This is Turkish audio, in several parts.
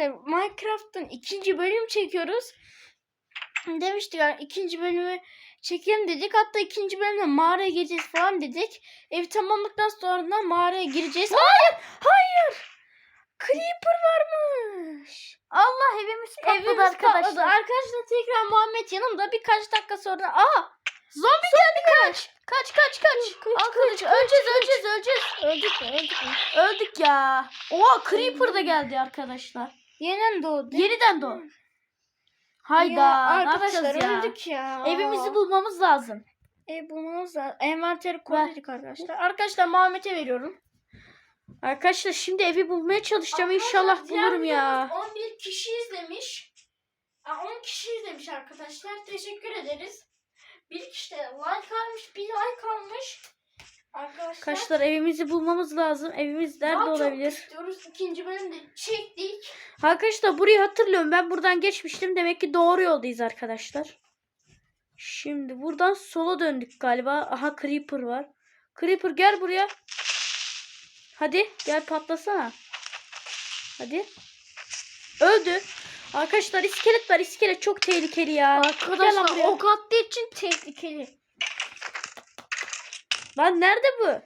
Arkadaşlar Minecraft'ın ikinci bölüm çekiyoruz. Demiştik yani ikinci bölümü çekelim dedik. Hatta ikinci bölümde mağaraya gireceğiz falan dedik. Evi tamamladıktan sonra da mağaraya gireceğiz. Hayır! Hayır! Creeper varmış. Allah evimiz patladı Evimiz arkadaşlar. patladı. Arkadaşlar tekrar Muhammed yanımda birkaç dakika sonra. Aa! Zombi geldi kaç. Kaç kaç kaç. Kılıç, Al kılıç. Öleceğiz öleceğiz öleceğiz. Öldük mü? Öldük mü? Öldük ya. Oha Creeper da geldi arkadaşlar. Yeniden doğdu. Yeniden doğ. Hayda. Ya, arkadaşlar ya? öldük ya. Evimizi bulmamız lazım. E bulmamız lazım. Envanteri koyduk arkadaşlar. Arkadaşlar Muhammed'e veriyorum. Arkadaşlar şimdi evi bulmaya çalışacağım. İnşallah bulurum ya. 11 kişi izlemiş. Aa, 10 kişi izlemiş arkadaşlar. Teşekkür ederiz. Bir kişi de like almış, bir like almış. Arkadaşlar. Arkadaşlar evimizi bulmamız lazım. Evimiz nerede daha çok olabilir? istiyoruz. İkinci bölümde çektik. Arkadaşlar burayı hatırlıyorum. Ben buradan geçmiştim. Demek ki doğru yoldayız arkadaşlar. Şimdi buradan sola döndük galiba. Aha Creeper var. Creeper gel buraya. Hadi gel patlasana. Hadi. Öldü. Arkadaşlar iskelet var. İskelet çok tehlikeli ya. Gel lan Arkadaşlar buraya. ok attığı için tehlikeli. Lan nerede bu?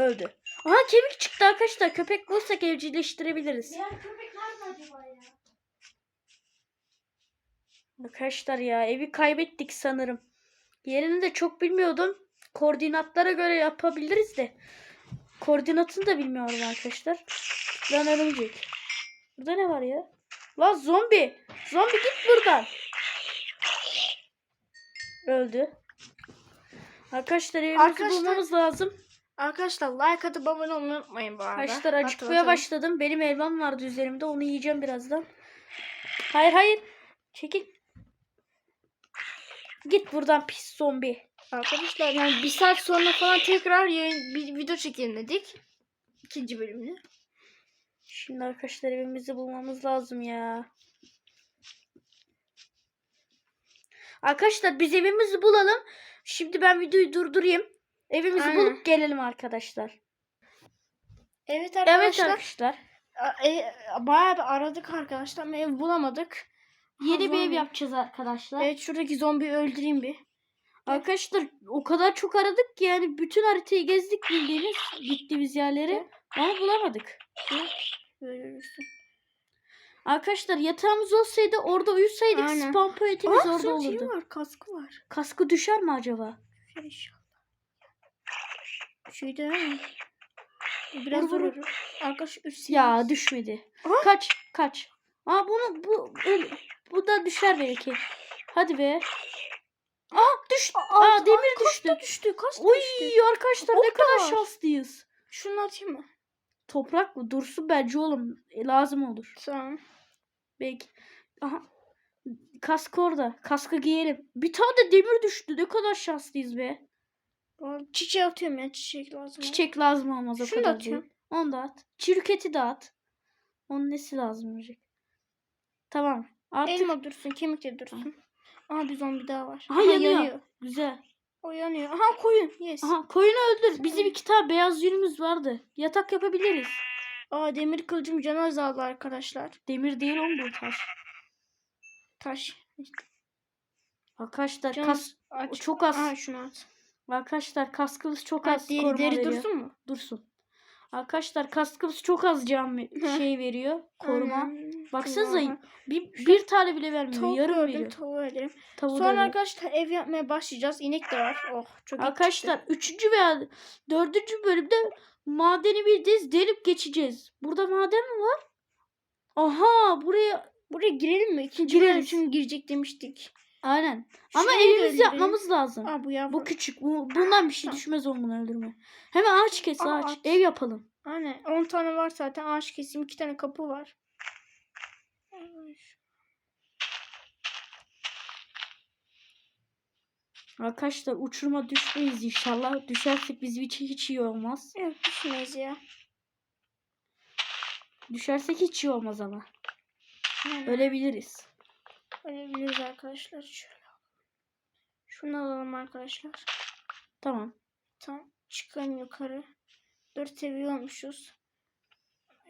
Öldü. Aha kemik çıktı arkadaşlar. Köpek bulursak evcilleştirebiliriz. Diğer köpek nerede acaba ya? Arkadaşlar ya evi kaybettik sanırım. Yerini de çok bilmiyordum. Koordinatlara göre yapabiliriz de. Koordinatını da bilmiyorum arkadaşlar. Lan örümcek. Burada ne var ya? Lan zombi. Zombi git buradan. Öldü. Arkadaşlar evimizi Arkadaşlar- bulmamız lazım. Arkadaşlar like atıp abone olmayı unutmayın bu arada. Arkadaşlar Hatırlatalım. başladım. Benim elmam vardı üzerimde. Onu yiyeceğim birazdan. Hayır hayır. Çekil. Git buradan pis zombi. Arkadaşlar yani bir saat sonra falan tekrar yayın, bir video çekelim dedik. İkinci bölümünü. Şimdi arkadaşlar evimizi bulmamız lazım ya. Arkadaşlar biz evimizi bulalım. Şimdi ben videoyu durdurayım. Evimizi Aynen. bulup gelelim arkadaşlar. Evet Evet arkadaşlar. arkadaşlar. a- e, bayağı bir aradık arkadaşlar ama ev bulamadık. Yeni bir ev yapacağız arkadaşlar. Evet şuradaki zombiyi öldüreyim bir. Arkadaşlar o kadar çok aradık ki yani bütün haritayı gezdik bildiğiniz gittiğimiz yerleri ama bulamadık. Böyle ölürsün. Arkadaşlar yatağımız olsaydı orada uyusaydık Aynen. spam poetimiz Aa, orada şey olurdu. var kaskı var. Kaskı düşer mi acaba? Şey inşallah. Şey de mi? Biraz Vur, vur. Arkadaş 3 Ya düşmedi. Aa! Kaç kaç. Aa bunu bu bu da düşer belki. Hadi be. Aa düş. Aa, demir düştü. düştü. Kaç Uy düştü. arkadaşlar O ne kadar kadar. şanslıyız. Şunu atayım mı? Toprak mı? Dursun bence oğlum. E, lazım olur. Tamam. Belki. Aha. Kask orada. Kaskı giyelim. Bir tane de demir düştü. Ne kadar şanslıyız be. Çiçeği atıyorum ya çiçek lazım. Çiçek lazım olmaz o Şunu da kadar atıyorum. değil. Onu da at. Çürüketi de at. Onun nesi lazım olacak? Tamam. Artık Elma dursun, kemik de dursun. Aha bir zombi daha var. Aha, yanıyor. güzel. O yanıyor. Aha koyun. Yes. Aha koyunu öldür. Bizim iki tane beyaz yünümüz vardı. Yatak yapabiliriz. Aa demir kılıcım canı azaldı arkadaşlar. Demir değil oğlum bu taş. Taş. Arkadaşlar Canı kas aç. çok az. Aha şunu at. Arkadaşlar kaskımız çok Ha, az deri, koruma deri veriyor. dursun mu? Dursun. Arkadaşlar kaskımız çok az can şey veriyor. Koruma. Aynen. Baksanıza Tamam. bir, bir tane bile vermiyor. Tavuk yarım öldüm, veriyor. tavuğu öldürüm. Tavuğu Sonra arkadaşlar ev yapmaya başlayacağız. İnek de var. Oh çok Arkadaşlar üçüncü veya dördüncü bölümde madeni bildiğiniz delip geçeceğiz. Burada maden mi var? Aha buraya Buraya girelim mi? İkinci bölüm Gireriz. çünkü girecek demiştik. aynen. Ama Şurayı da evimizi yapmamız lazım. Aa bu yavru. Bu küçük. Bu, bundan bir şey düşmez o bunu öldürme. Hemen ağaç kes Aa, ağaç. ağaç. Ev yapalım. Aynen 10 tane var zaten. Ağaç kesim 2 tane kapı var. Arkadaşlar uçuruma düşmeyiz inşallah. Düşersek bizim için hiç iyi olmaz. Evet düşmeyiz ya. Düşersek hiç iyi olmaz ama. Aynen. Ölebiliriz. Ölebiliriz arkadaşlar. Şöyle. Şunu alalım arkadaşlar. Tamam. Tam çıkalım yukarı. 4 seviye olmuşuz.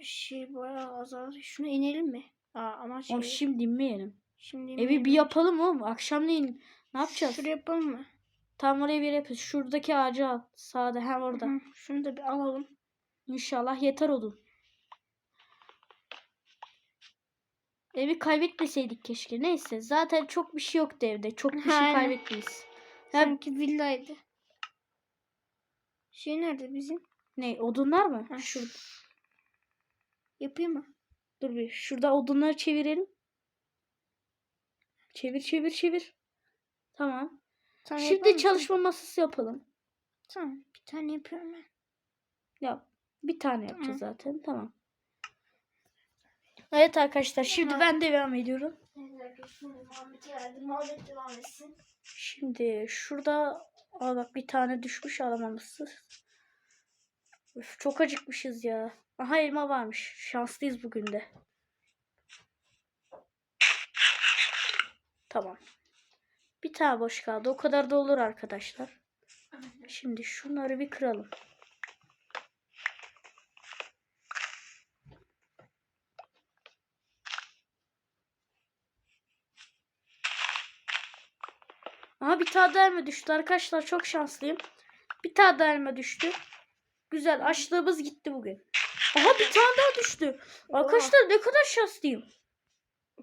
Şey bayağı azaldı. Şuna inelim mi? Aa, ama şey, Oğlum şimdi inmeyelim. şimdi Evi bir yapalım oğlum. Akşamleyin ne yapacağız? Şuraya yapalım mı? Tam oraya bir yapıyoruz. Şuradaki ağacı al. Sağda hem orada. Hı, Şunu da bir alalım. İnşallah yeter odun. Evi kaybetmeseydik keşke. Neyse zaten çok bir şey yoktu evde. Çok bir şey Aynen. kaybetmeyiz. Hem Sanki villaydı. Şey nerede bizim? ne odunlar mı? Ha. Şurada. Yapayım mı? Dur bir. Şurada odunları çevirelim. Çevir çevir çevir. Tamam. Yapar Şimdi çalışma masası yapalım. Tamam. Bir tane yapıyorum ben. Yap. Bir tane Tamam. yapacağız zaten. Tamam. Evet arkadaşlar şimdi Tamam. ben devam ediyorum. Şimdi şurada aa bak bir tane düşmüş alamamışız. Üf, çok acıkmışız ya. Aha elma varmış. Şanslıyız bugün de. Tamam. Bir tane boş kaldı. O kadar da olur arkadaşlar. Şimdi şunları bir kıralım. Aha bir tane elma düştü arkadaşlar. Çok şanslıyım. Bir tane elma düştü. Güzel. Açlığımız gitti bugün. Aha bir tane daha düştü. Arkadaşlar ne kadar şanslıyım.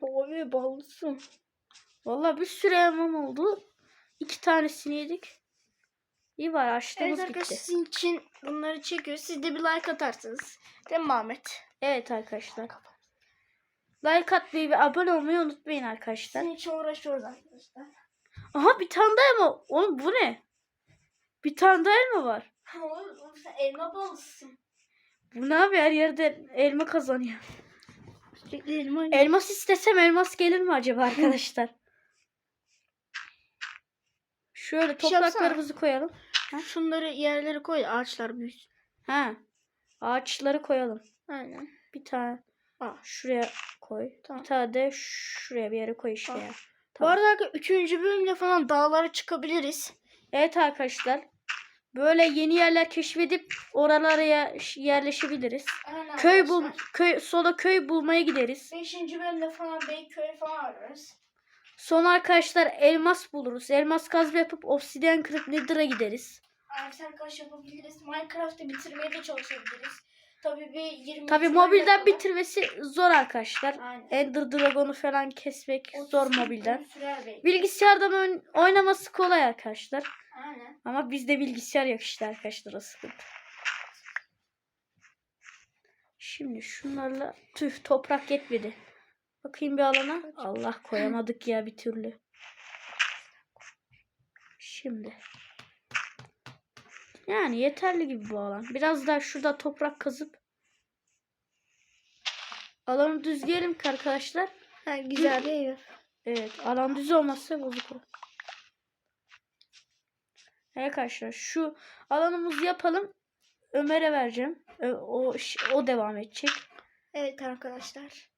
Abi ballısın. Vallahi bir sürü elmam oldu. İki tanesini yedik. İyi var Evet açlığımız arkadaşlar gitti. sizin için bunları çekiyoruz. Siz de bir like atarsınız. Değil mi Muhammed? Evet arkadaşlar. Like atmayı ve abone olmayı unutmayın arkadaşlar. Sizin için uğraşıyoruz arkadaşlar. Aha bir tane daha elma. Oğlum bu ne? Bir tane daha elma var. Oğlum oğlum sen elma ballısın. Bu ne abi her yerde elma kazanıyor. Sürekli elma. Elmas istesem elmas gelir mi acaba arkadaşlar? Şöyle şey yapsana. topraklarımızı koyalım. Şunları yerlere koy ağaçlar büyüsün. Ha. Ağaçları koyalım. Aynen. Bir tane Aa. şuraya koy. Tamam. Bir tane de şuraya bir yere koy işte ya. Bu Tamam. arada arkadaşlar 3. bölümde falan dağlara çıkabiliriz. Evet arkadaşlar. Böyle yeni yerler keşfedip oralara yerleşebiliriz. Aynen Köy bul köy sonra köy bulmaya gideriz. 5. bölümde falan Beyköy falan ararız. Sonra arkadaşlar elmas buluruz. Elmas kazma yapıp obsidyen kırıp nether'a gideriz. Artık arkadaş yapabiliriz. Minecraft'ı bitirmeye de çalışabiliriz. Tabii bir 20 Tabi mobilden bitirmesi zor arkadaşlar. Aynen. Ender Dragon'u falan kesmek zor mobilden. Bilgisayardan oyn- oynaması kolay arkadaşlar. Aynen. Ama bizde bilgisayar yok işte arkadaşlar o sıkıntı. Şimdi şunlarla tüh toprak yetmedi. Bakayım bir alana. Allah koyamadık ya bir türlü. Şimdi. Yani yeterli gibi bu alan. Biraz daha şurada toprak kazıp alanı düzleyelim ki arkadaşlar. Ha, güzel bir ev. Evet alan düz olmazsa bozuk olur. Evet arkadaşlar şu alanımızı yapalım. Ömer'e vereceğim. O, ş- o devam edecek. Evet arkadaşlar.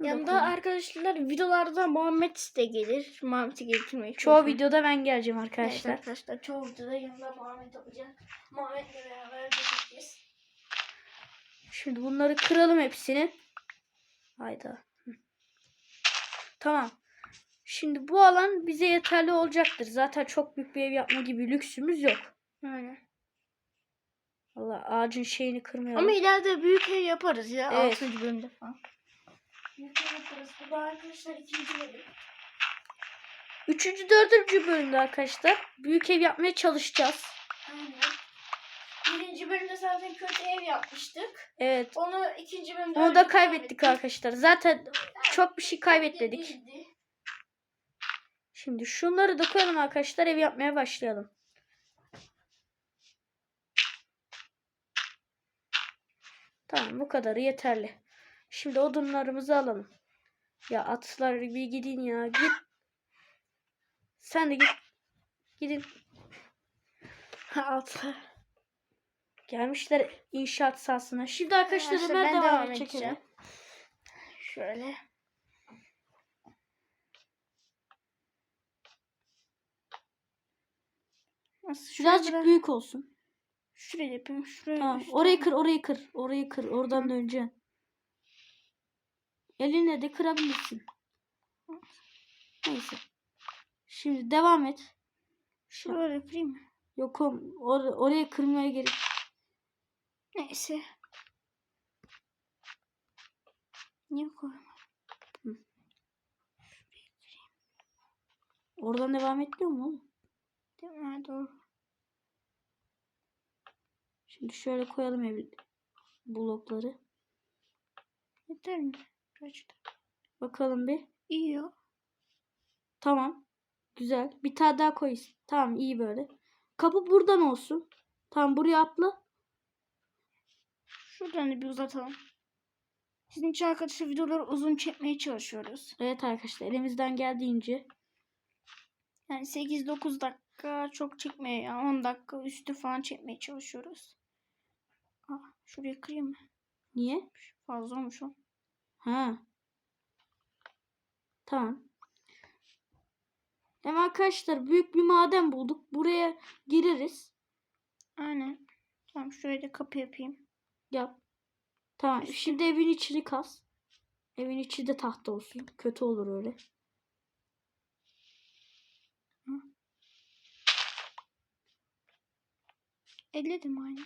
Yanında bakalım. arkadaşlar videolarda Muhammed de gelir. Muhammed'i getirmek Çoğu videoda ben geleceğim Evet arkadaşlar. arkadaşlar çoğu videoda yanında Muhammed olacak. Muhammed'le beraber göreceğiz. Şimdi bunları kıralım hepsini. Hayda. Hı. Tamam. Şimdi bu alan bize yeterli olacaktır. Zaten çok büyük bir ev yapma gibi lüksümüz yok. Aynen. Allah ağacın şeyini kırmayalım. Ama ileride büyük ev yaparız ya. Evet. 6. bölümde falan. Büyük ev yaparız. Bu da arkadaşlar ikinci bölüm. Üçüncü, dördüncü bölümde arkadaşlar büyük ev yapmaya çalışacağız. Aynen. Birinci bölümde zaten kötü ev yapmıştık. Evet. Onu ikinci bölümde Onu da kaybettik ettik. arkadaşlar. Zaten çok bir şey kaybetmedik. Şimdi şunları da koyalım arkadaşlar. Ev yapmaya başlayalım. Tamam bu kadarı yeterli. Şimdi odunlarımızı alalım. Ya atlar bir gidin ya. Git. Sen de git. Gidin. Altı. Gelmişler inşaat sahasına. Şimdi arkadaşlar Ömer ben devam, devam edeceğim. Şöyle. Nasıl? Birazcık bırak- büyük olsun. Şuraya yapayım. Şuraya. Tamam. Orayı kır, orayı kır. Orayı kır. Oradan döneceksin. Eline de kırabilirsin. Neyse. Şimdi devam et. Şöyle kırayım? Yok or- oraya kırmaya gerek. Neyse. Niye koyma? Oradan devam etmiyor mu? Değil doğru. Şimdi şöyle koyalım ev blokları. Yeter mi? Da. Bakalım bir. İyi ya. Tamam. Güzel. Bir tane daha koy. Tamam iyi böyle. Kapı buradan olsun. Tamam buraya atla. Şuradan da bir uzatalım. Sizin için arkadaşlar videoları uzun çekmeye çalışıyoruz. Evet arkadaşlar elimizden geldiğince. Yani 8-9 dakika çok çekmeye, yani 10 dakika üstü falan çekmeye çalışıyoruz. Aa, şurayı kırayım mı? Niye? Fazla olmuş o. Ha. Tamam. Hem arkadaşlar büyük bir maden bulduk. Buraya gireriz. Aynen. Tamam şuraya da kapı yapayım. Yap. Tamam. Şimdi evin içini kaz. Evin içi de tahta olsun. Kötü olur öyle. Elledim aynı.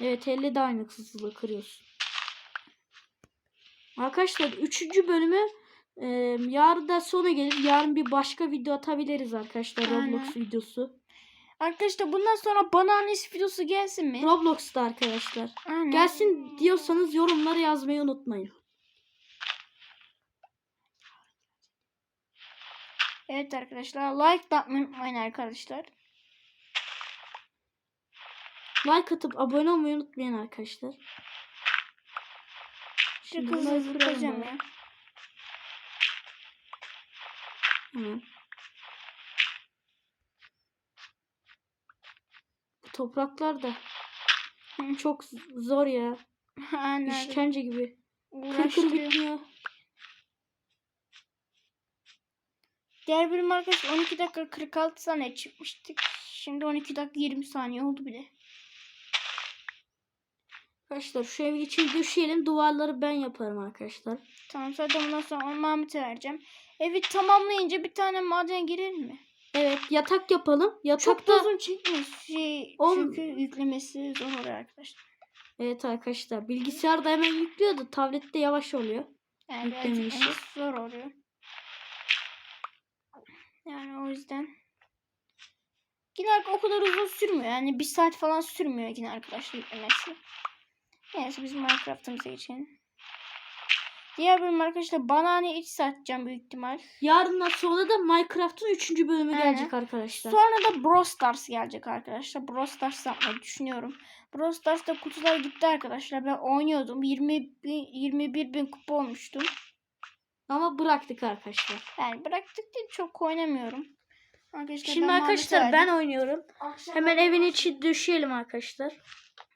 Evet elle de aynı hızla kırıyorsun. Arkadaşlar 3. bölümü e, yarın da sona gelir. Yarın bir başka video atabiliriz arkadaşlar. Aynen. Roblox videosu. Arkadaşlar bundan sonra bana annesi videosu gelsin mi? Roblox'ta arkadaşlar. Aynen. Gelsin diyorsanız yorumlara yazmayı unutmayın. Evet arkadaşlar like da unutmayın arkadaşlar. Like atıp abone olmayı unutmayın arkadaşlar. Şu kızı böyle. ya. Hemen. Bu topraklar da çok zor ya. Aynen. İşkence gibi. Uğraştırıyor. bitmiyor. Diğer bölüm arkadaşlar 12 dakika 46 saniye çıkmıştık. Şimdi 12 dakika 20 saniye oldu bile. Arkadaşlar şu evin içini düşeyelim. Duvarları ben yaparım arkadaşlar. Tamam zaten bundan sonra Mahmut'e vereceğim. Evi tamamlayınca bir tane maden girelim mi? Evet yatak yapalım. Çok Yatakta da uzun çekmiyor. Şey, On- Çünkü yüklemesi zor oluyor arkadaşlar. Evet arkadaşlar bilgisayarda hemen yüklüyor da tablette yavaş oluyor. Yani işi. zor oluyor. Yani o yüzden. Yine o kadar uzun sürmüyor. Yani bir saat falan sürmüyor yine arkadaşlar yüklemesi. Neyse biz Minecraft'ımıza geçelim. Diğer bölüm arkadaşlar banane iç satacağım büyük ihtimal. Yarından sonra da Minecraft'ın 3. bölümü Aynen. gelecek arkadaşlar. Sonra da Brawl Stars gelecek arkadaşlar. Brawl Stars yapmayı düşünüyorum. Brawl Stars'ta kutular gitti arkadaşlar. Ben oynuyordum. 20 bin, 21 bin kupa olmuştum. Ama bıraktık arkadaşlar. Yani bıraktık değil çok oynamıyorum. Arkadaşlar Şimdi arkadaşlar ben oynuyorum. Akşam Hemen evin içi düşeyelim arkadaşlar.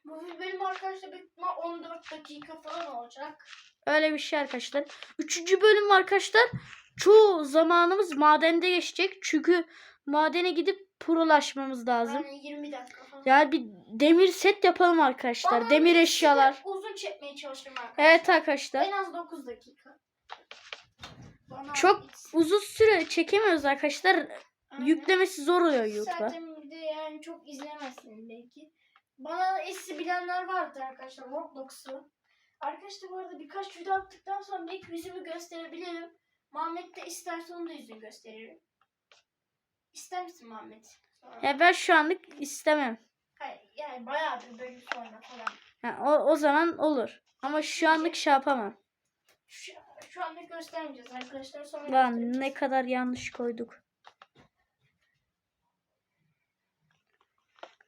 Bu benim arkadaşlar ihtimal 14 dakika falan olacak. Öyle bir şey arkadaşlar. Üçüncü bölüm arkadaşlar. Çoğu zamanımız madende geçecek. Çünkü madene gidip prolaşmamız lazım. Yani 20 dakika falan. Yani bir demir set yapalım arkadaşlar. Bana demir eşyalar. süre Uzun çekmeye çalıştım arkadaşlar. Evet arkadaşlar. En az 9 dakika. Bana Çok uzun süre çekemiyoruz arkadaşlar. Aynen. Yüklemesi zor oluyor YouTube'a. Zaten yani çok izlemezsiniz belki. Bana eski bilenler vardı arkadaşlar Roblox'u. Arkadaşlar bu arada birkaç video attıktan sonra belki yüzümü gösterebilirim. Muhammed de isterse onu da yüzünü gösteririm. İster misin Muhammed? Sonra. Ya ben şu anlık istemem. Hayır, yani bayağı bir bölüm sonra falan. Ha, o, o zaman olur. Ama şu anlık şey yapamam. Şu, şu anda göstermeyeceğiz arkadaşlar sonra Lan ne kadar yanlış koyduk.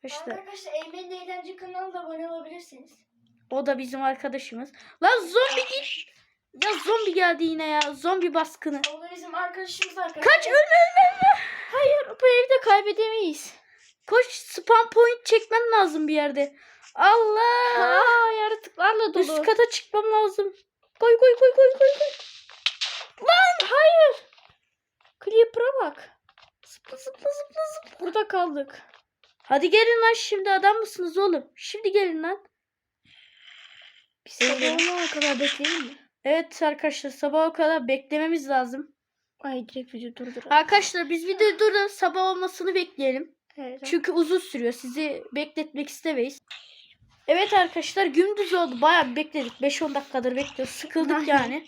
İşte Arkadaşlar Eymen'in eğlence kanalına da abone olabilirsiniz. o da bizim arkadaşımız. Lan zombi git. Ya zombi geldi yine ya. Zombi baskını. O da bizim arkadaşımız arkadaşlar. Kaç ölme ölme ölme. Hayır bu evde kaybedemeyiz. Koş spam point çekmem lazım bir yerde. Allah. Aa yaratıklarla dolu. Üst kata çıkmam lazım. Koy koy koy koy koy. koy. Lan hayır. Creeper'a bak. Zıpla zıpla zıpla zıpla. Burada kaldık. Hadi gelin lan şimdi adam mısınız oğlum? Şimdi gelin lan. Bir sabah olana kadar bekleyelim mi? Evet arkadaşlar sabaha kadar beklememiz lazım. Ay direkt video durdur. Arkadaşlar biz videoyu durduralım sabah olmasını bekleyelim. Evet. Çünkü uzun sürüyor. Sizi bekletmek istemeyiz. Evet arkadaşlar gündüz oldu. Bayağı bekledik. 5-10 dakikadır bekliyoruz. Sıkıldık yani.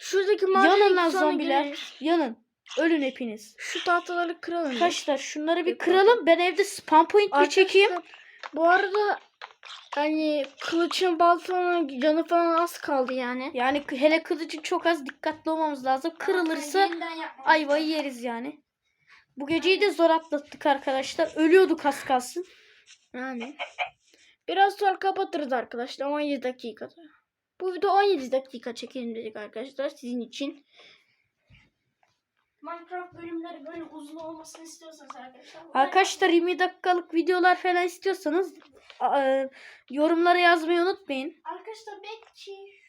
Şuradaki Yanın mağarayı lan zombiler. gireriz. Yanın. Ölün hepiniz. Şu tahtaları kıralım. Arkadaşlar şunları bir kıralım. Ben evde spam point bir çekeyim. Bu arada hani kılıçın baltanın canı falan az kaldı yani. Yani hele kılıcın çok az dikkatli olmamız lazım. Kırılırsa ayvayı yeriz yani. Bu geceyi de zor atlattık arkadaşlar. Ölüyorduk az kalsın. Yani. Biraz sonra kapatırız arkadaşlar 17 dakikada. Bu video 17 dakika çekelim dedik arkadaşlar sizin için. Minecraft bölümleri böyle uzun olmasını istiyorsanız arkadaşlar. Arkadaşlar 20 dakikalık videolar falan istiyorsanız e, yorumlara yazmayı unutmayın. Arkadaşlar belki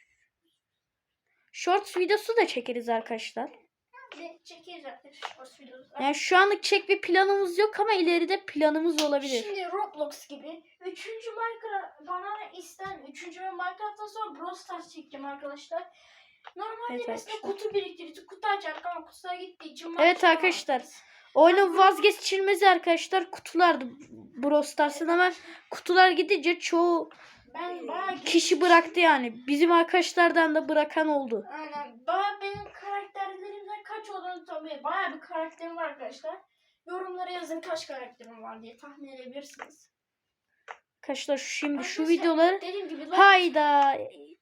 Shorts videosu da çekeriz arkadaşlar. çekeriz arkadaşlar. o videosu. Yani şu anlık çek bir planımız yok ama ileride planımız olabilir. Şimdi Roblox gibi. Üçüncü Minecraft bana isten üçüncü Minecraft'tan sonra Brawl Stars çekeceğim arkadaşlar. Normalde Evet mesela arkadaşlar. kutu biriktirdik. Kutu açardık ama kutuya gittiği için Evet arkadaşlar. Oyunun vazgeçilmezi arkadaşlar kutulardı Brawl Stars'ın ama kutular gidince çoğu Ben bayağı kişi bıraktı yani. Bizim arkadaşlardan da bırakan oldu. Aynen. Bayağı benim karakterlerimden kaç olduğunu tabii. Bayağı bir karakterim var arkadaşlar. Yorumlara yazın kaç karakterim var diye tahmin edebilirsiniz. Arkadaşlar şimdi şu Arkadaşlar, videoları Dediğim gibi hayda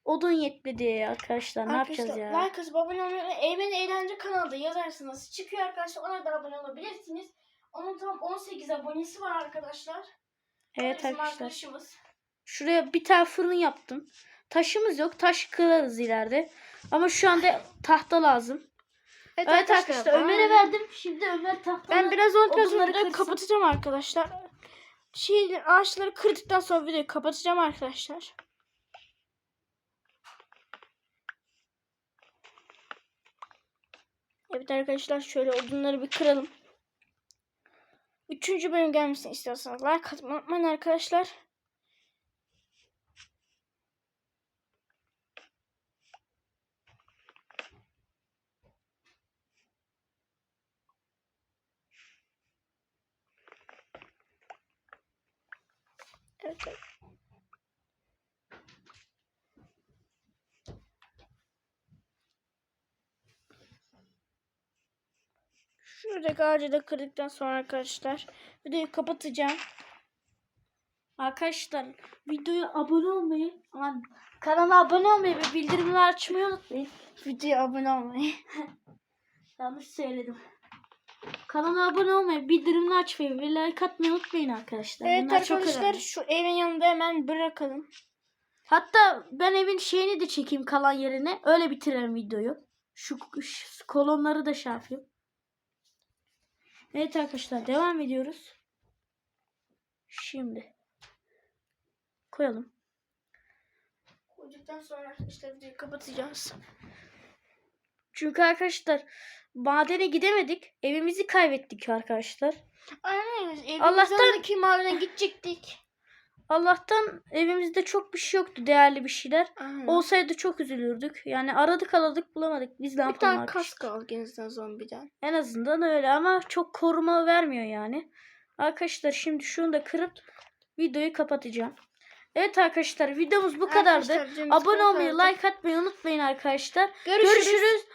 odun yetmedi arkadaşlar ne yapacağız arkadaşlar, ya? like atıp abone olmayı. Eymen Eğlence kanalda yazarsınız. Çıkıyor arkadaşlar ona da abone olabilirsiniz. Onun tam 18 abonesi var arkadaşlar. Evet bizim arkadaşlar. arkadaşımız. Şuraya bir tane fırın yaptım. Taşımız yok. Taş kırarız ileride. Ama şu anda tahta lazım. Evet, arkadaşlar Ömer'e verdim. Şimdi Ömer tahta. Ben biraz olduktan sonra kapatacağım arkadaşlar. Şey, ağaçları kırdıktan sonra videoyu kapatacağım arkadaşlar. Evet arkadaşlar şöyle odunları bir kıralım. Üçüncü bölüm gelmesini istiyorsanız like atmayı unutmayın arkadaşlar. Şuradaki ağacı da kırdıktan sonra arkadaşlar videoyu kapatacağım. Arkadaşlar videoya abone olmayı, aman kanala abone olmayı ve bildirimleri açmayı unutmayın. Videoya abone olmayı. Yanlış söyledim. Kanala abone olmayı, bildirimleri açmayı ve like atmayı unutmayın arkadaşlar. Evet Bunlar arkadaşlar şu evin yanında hemen bırakalım. Hatta ben evin şeyini de çekeyim kalan yerine. Öyle bitirelim videoyu. Şu, şu kolonları da şey yapayım. Evet arkadaşlar devam ediyoruz. Şimdi koyalım. Koyduktan sonra arkadaşlar videoyu kapatacağız. Çünkü arkadaşlar madene gidemedik. Evimizi kaybettik arkadaşlar. Aynen evimizin Allah'tan- yanındaki madene gidecektik. Allah'tan evimizde çok bir şey yoktu. Değerli bir şeyler. Aynen. Olsaydı çok üzülürdük. Yani aradık aradık bulamadık. Biz ne bir yapalım tane arkadaşlar? kask al gençten zombiden. En azından öyle ama çok koruma vermiyor yani. Arkadaşlar şimdi şunu da kırıp videoyu kapatacağım. Evet arkadaşlar videomuz bu kadardı. Arkadaşlar, Abone olmayı, kadardı. like atmayı unutmayın arkadaşlar. Görüşürüz. Görüşürüz.